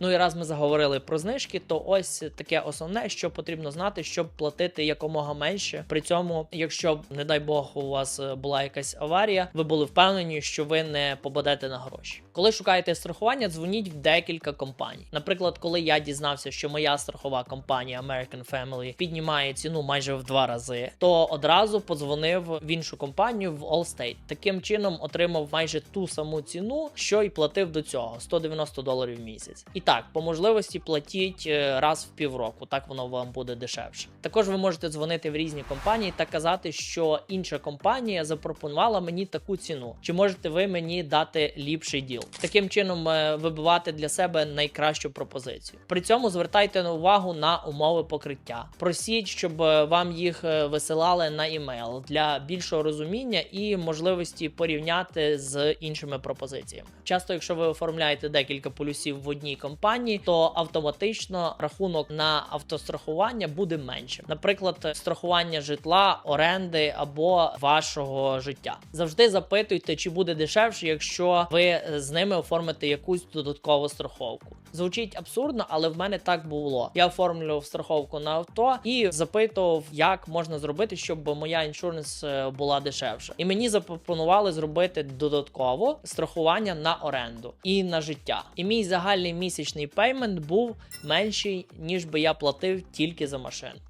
Ну і раз ми заговорили про знижки, то ось таке основне, що потрібно знати, щоб платити якомога менше. При цьому, якщо не дай Бог, у вас е, була якась аварія, ви були впевнені, що ви не попадете на гроші. Коли шукаєте страхування, дзвоніть в декілька компаній. Наприклад, коли я дізнався, що моя страхова компанія American Family піднімає ціну майже в два рази, то одразу подзвонив в іншу компанію в Allstate. Таким чином отримав майже ту саму ціну, що й платив до цього 190 доларів в місяць. І так, по можливості платіть е, раз в півроку, так воно вам буде дешевше. Також ви можете дзвонити в різні компанії та казати, що інша компанія запропонувала мені таку ціну. Чи можете ви мені дати ліпший діл? Таким чином е, вибивати для себе найкращу пропозицію. При цьому звертайте увагу на умови покриття. Просіть, щоб е, вам їх висилали на імейл для більшого розуміння і можливості порівняти з іншими пропозиціями. Часто, якщо ви оформляєте декілька полюсів в одній компанії, то автоматично рахунок на автострахування буде меншим. Наприклад, страхування житла, оренди або вашого життя. Завжди запитуйте, чи буде дешевше, якщо ви з ними оформите якусь додаткову страховку. Звучить абсурдно, але в мене так було. Я оформлював страховку на авто і запитував, як можна зробити, щоб моя іншуренс е, була дешевша. І мені запропонували зробити додатково страхування на оренду і на життя. І мій загальний місячний пеймент був менший, ніж би я платив тільки за машину.